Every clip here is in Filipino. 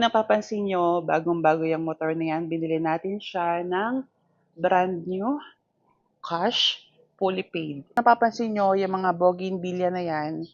Napapansin nyo, bagong-bago yung motor na yan. Binili natin siya ng brand new cash, fully paid. Napapansin nyo, yung mga bougainvillea na yan,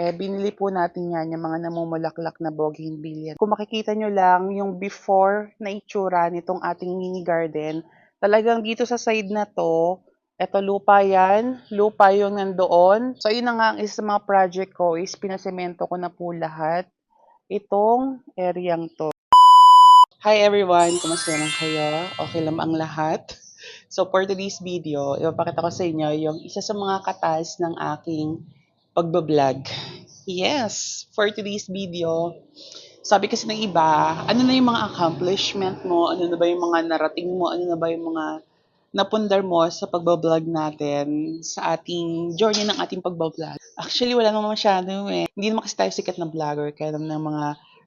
eh, binili po natin yan, yung mga namumulaklak na bougainvillea. Kung makikita nyo lang, yung before na itsura nitong ating mini garden, talagang dito sa side na to, eto lupa yan, lupa yung nandoon. So, yun na nga ang isa sa mga project ko is pinasemento ko na po lahat itong areang to. Hi everyone! Kumusta naman kayo? Okay lang ang lahat? So for today's video, ipapakita ko sa inyo yung isa sa mga katas ng aking pagbablog. Yes! For today's video, sabi kasi ng iba, ano na yung mga accomplishment mo? Ano na ba yung mga narating mo? Ano na ba yung mga napundar mo sa pagbablog natin sa ating journey ng ating pagbablog. Actually, wala naman masyado eh. Hindi naman kasi tayo sikat na vlogger, kaya naman ng mga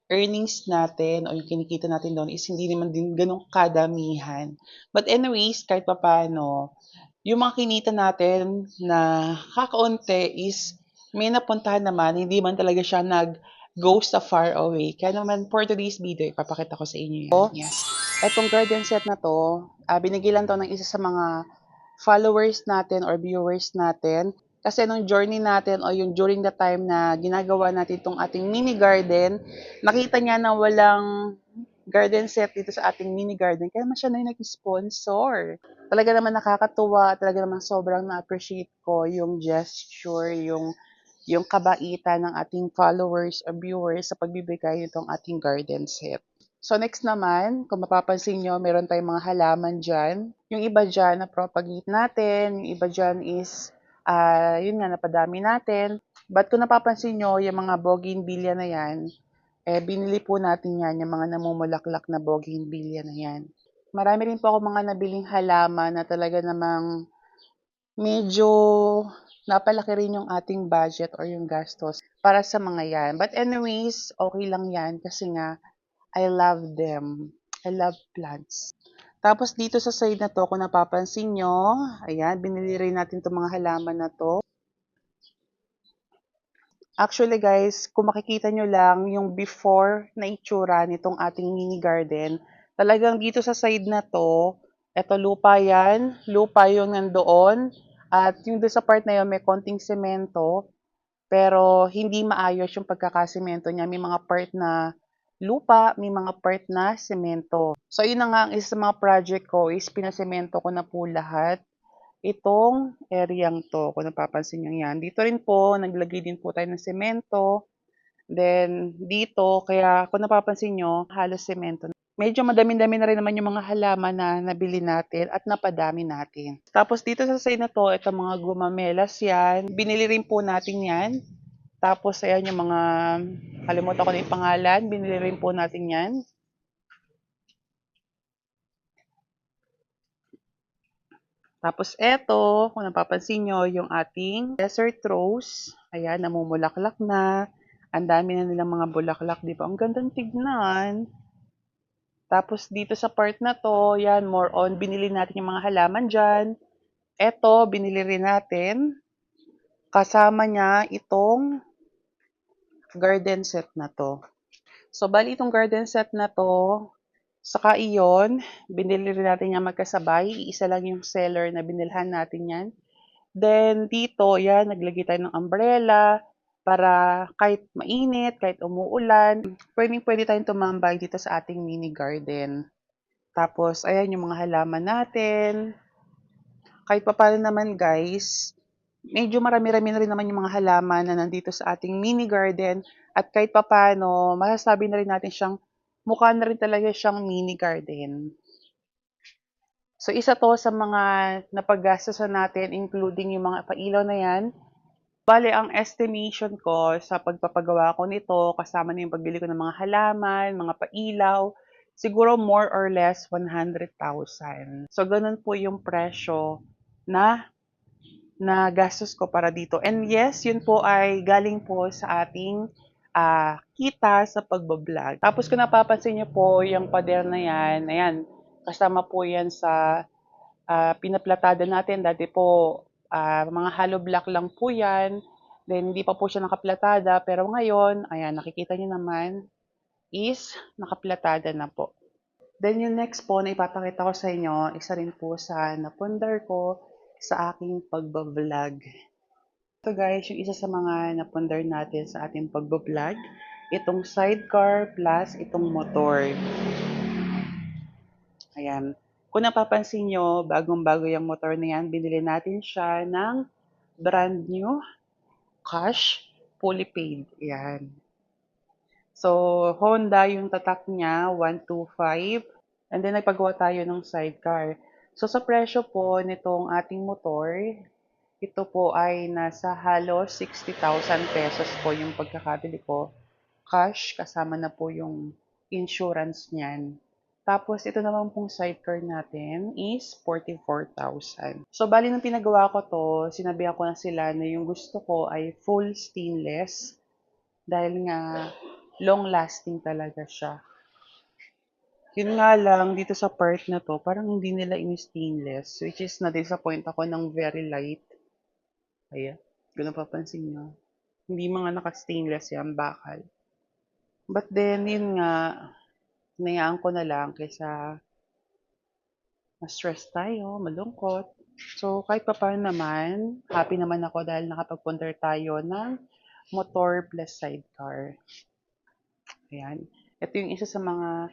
earnings natin o yung kinikita natin doon is hindi naman din ganun kadamihan. But anyways, kahit pa paano, yung mga kinita natin na kakaunti is may napuntahan naman, hindi man talaga siya nag go sa far away. Kaya naman for today's video, ipapakita ko sa inyo yan. Yes. Etong garden set na to, uh, binigilan to ng isa sa mga followers natin or viewers natin. Kasi nung journey natin o yung during the time na ginagawa natin itong ating mini garden, nakita niya na walang garden set dito sa ating mini garden. Kaya siya na yung nag-sponsor. Talaga naman nakakatuwa, talaga naman sobrang na-appreciate ko yung gesture, yung yung kabaitan ng ating followers or viewers sa pagbibigay nitong ating garden set. So next naman, kung mapapansin nyo, meron tayong mga halaman dyan. Yung iba dyan na propagate natin, yung iba dyan is, uh, yun nga, napadami natin. But kung napapansin nyo, yung mga bougainvillea na yan, eh, binili po natin yan, yung mga namumulaklak na bougainvillea na yan. Marami rin po ako mga nabiling halaman na talaga namang medyo napalaki rin yung ating budget or yung gastos para sa mga yan. But anyways, okay lang yan kasi nga, I love them. I love plants. Tapos dito sa side na to, kung napapansin nyo, ayan, binili rin natin itong mga halaman na to. Actually guys, kung makikita nyo lang yung before na itsura nitong ating mini garden, talagang dito sa side na to, eto lupa yan, lupa yung nandoon, at yung doon sa part na yun may konting semento, pero hindi maayos yung pagkakasemento niya. May mga part na lupa, may mga part na semento. So, yun na nga ang isa sa mga project ko is pinasemento ko na po lahat itong areang to, kung napapansin nyo yan. Dito rin po, naglagay din po tayo ng semento. Then, dito, kaya kung napapansin nyo, halos semento. Medyo madami-dami na rin naman yung mga halaman na nabili natin at napadami natin. Tapos dito sa side na to, ito mga gumamelas yan. Binili rin po natin yan. Tapos, ayan yung mga, kalimutan ko na yung pangalan, binili rin po natin yan. Tapos, eto, kung napapansin nyo, yung ating desert rose. Ayan, namumulaklak na. Ang dami na nilang mga bulaklak, di ba? Ang gandang tignan. Tapos, dito sa part na to, yan, more on, binili natin yung mga halaman dyan. Eto, binili rin natin. Kasama niya itong garden set na to. So, bali itong garden set na to, saka iyon, binili rin natin yan magkasabay. Isa lang yung seller na binilhan natin yan. Then, dito, yan, naglagay tayo ng umbrella para kahit mainit, kahit umuulan, pwedeng pwede tayong tumambay dito sa ating mini garden. Tapos, ayan yung mga halaman natin. Kahit pa paano naman guys, medyo marami-rami na rin naman yung mga halaman na nandito sa ating mini garden at kahit papano, masasabi na rin natin siyang mukha na rin talaga siyang mini garden. So isa to sa mga napaggastosan natin including yung mga pailaw na yan. Bale, ang estimation ko sa pagpapagawa ko nito, kasama na yung pagbili ko ng mga halaman, mga pailaw, siguro more or less 100,000. So, ganun po yung presyo na na gastos ko para dito. And yes, yun po ay galing po sa ating uh, kita sa pagbablog. Tapos kung napapansin niyo po, yung pader na yan, ayan, kasama po yan sa uh, pinaplatada natin. Dati po, uh, mga hollow block lang po yan. Then, hindi pa po siya nakaplatada. Pero ngayon, ayan, nakikita niyo naman, is nakaplatada na po. Then yung next po na ipapakita ko sa inyo, isa rin po sa napundar ko sa aking pagbablog. Ito guys, yung isa sa mga napundar natin sa ating pagbablog, itong sidecar plus itong motor. Ayan. Kung napapansin nyo, bagong-bago yung motor na yan, binili natin siya ng brand new cash fully paid. Ayan. So, Honda yung tatak niya, 125. And then, nagpagawa tayo ng sidecar. So, sa presyo po nitong ating motor, ito po ay nasa halos 60,000 pesos po yung pagkakabili ko. Cash, kasama na po yung insurance niyan. Tapos, ito naman pong sidecar natin is 44,000. So, bali nung pinagawa ko to, sinabihan ko na sila na yung gusto ko ay full stainless. Dahil nga, long-lasting talaga siya. Yun nga lang, dito sa part na to, parang hindi nila in-stainless. Which is, na-disappoint ako ng very light. Ayan. Kung napapansin nyo. Hindi mga naka-stainless yan, bakal. But then, yun nga, hinayaan ko na lang kaysa ma-stress tayo, malungkot. So, kahit pa paano naman, happy naman ako dahil nakapag-ponder tayo ng motor plus sidecar. Ayan. Ito yung isa sa mga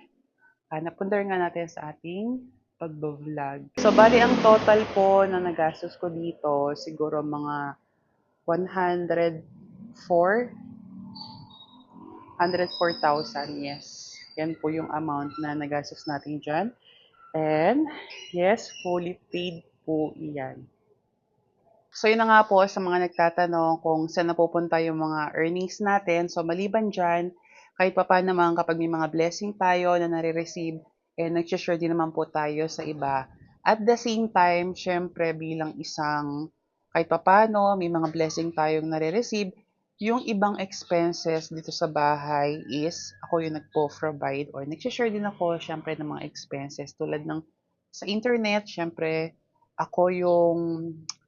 uh, napundar nga natin sa ating pagbo-vlog. So, bali ang total po na nagastos ko dito, siguro mga 104 104,000, yes. Yan po yung amount na nagastos natin dyan. And, yes, fully paid po iyan. So, yun na nga po sa mga nagtatanong kung saan napupunta yung mga earnings natin. So, maliban dyan, kahit pa pa naman kapag may mga blessing tayo na nare-receive, eh, nag-share din naman po tayo sa iba. At the same time, syempre bilang isang kahit pa paano, may mga blessing tayong nare-receive, yung ibang expenses dito sa bahay is ako yung nagpo-provide or nag-share din ako syempre ng mga expenses tulad ng sa internet, syempre ako yung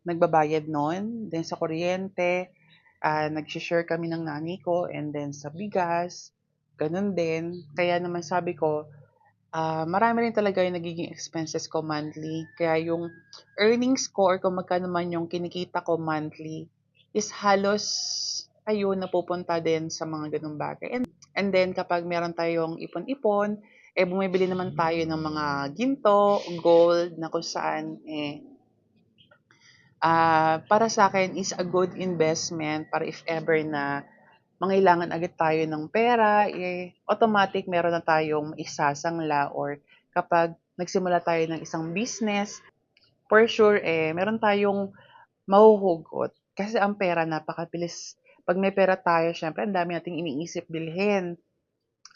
nagbabayad noon, then sa kuryente, uh, nag-share kami ng nani ko and then sa bigas, ganun din. Kaya naman sabi ko, uh, marami rin talaga yung nagiging expenses ko monthly. Kaya yung earnings ko or kung magkano man yung kinikita ko monthly is halos ayun, napupunta din sa mga ganung bagay. And, and then, kapag meron tayong ipon-ipon, eh, bumibili naman tayo ng mga ginto, gold, na kung saan, eh, uh, para sa akin is a good investment para if ever na mangailangan agad tayo ng pera, eh, automatic meron na tayong isasangla or kapag nagsimula tayo ng isang business, for sure, eh, meron tayong mahuhugot. Kasi ang pera napakabilis pag may pera tayo, syempre, ang dami nating iniisip bilhin.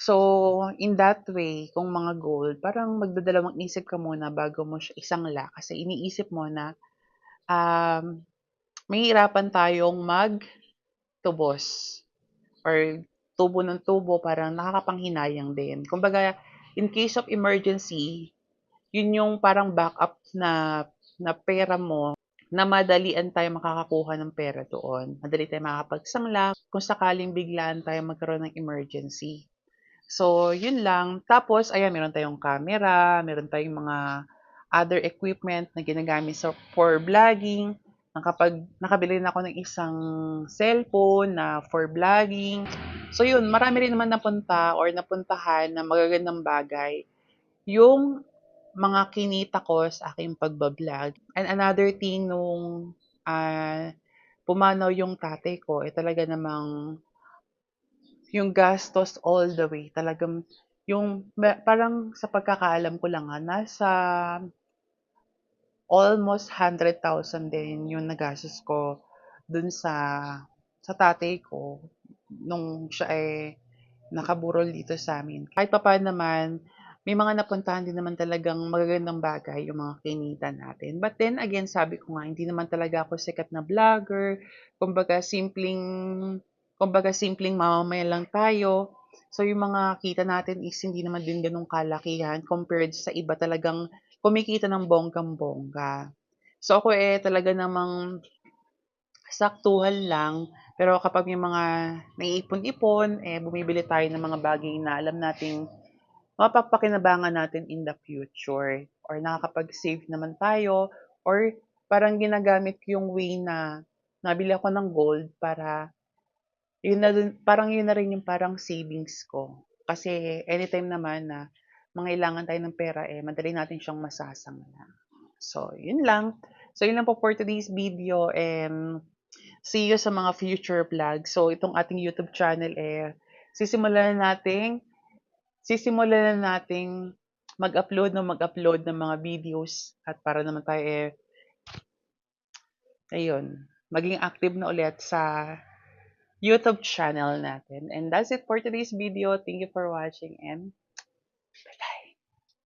So, in that way, kung mga gold, parang magdadalawang isip ka muna bago mo siya isang la. Kasi iniisip mo na um, mahihirapan tayong mag-tubos. Or tubo ng tubo, parang nakakapanghinayang din. Kumbaga, in case of emergency, yun yung parang backup na, na pera mo na madalian tayo makakakuha ng pera doon. Madali tayo makakapagsangla kung sakaling biglaan tayo magkaroon ng emergency. So, yun lang. Tapos, ayan, meron tayong camera, meron tayong mga other equipment na ginagamit so, for vlogging. Nakapag, nakabili na ako ng isang cellphone na for vlogging. So, yun, marami rin naman napunta or napuntahan na magagandang bagay. Yung mga kinita ko sa aking pagbablog. And another thing nung uh, pumanaw yung tatay ko, eh talaga namang yung gastos all the way. Talagang yung parang sa pagkakaalam ko lang ha, nasa almost 100,000 din yung nagastos ko dun sa sa tatay ko nung siya ay nakaburol dito sa amin. Kahit pa paano naman, may mga napuntahan din naman talagang magagandang bagay yung mga kinita natin. But then again, sabi ko nga, hindi naman talaga ako sikat na vlogger. Kumbaga, simpleng, kumbaga, simpleng mamamayan lang tayo. So, yung mga kita natin is hindi naman din ganun kalakihan compared sa iba talagang kumikita ng bonggang-bongga. So, ako eh talaga namang saktuhan lang Pero kapag may mga naiipon-ipon, eh, bumibili tayo ng mga bagay na alam nating mapapakinabangan natin in the future. Or nakakapag-save naman tayo. Or parang ginagamit yung way na nabili ako ng gold para yun na dun, parang yun na rin yung parang savings ko. Kasi anytime naman na mangailangan tayo ng pera, eh, madali natin siyang masasangla. So, yun lang. So, yun lang po for today's video and see you sa mga future vlogs. So, itong ating YouTube channel, eh, sisimulan na nating, sisimulan na nating mag-upload ng mag-upload ng mga videos at para naman tayo, eh, ayun, maging active na ulit sa YouTube channel natin. And that's it for today's video. Thank you for watching and Relax.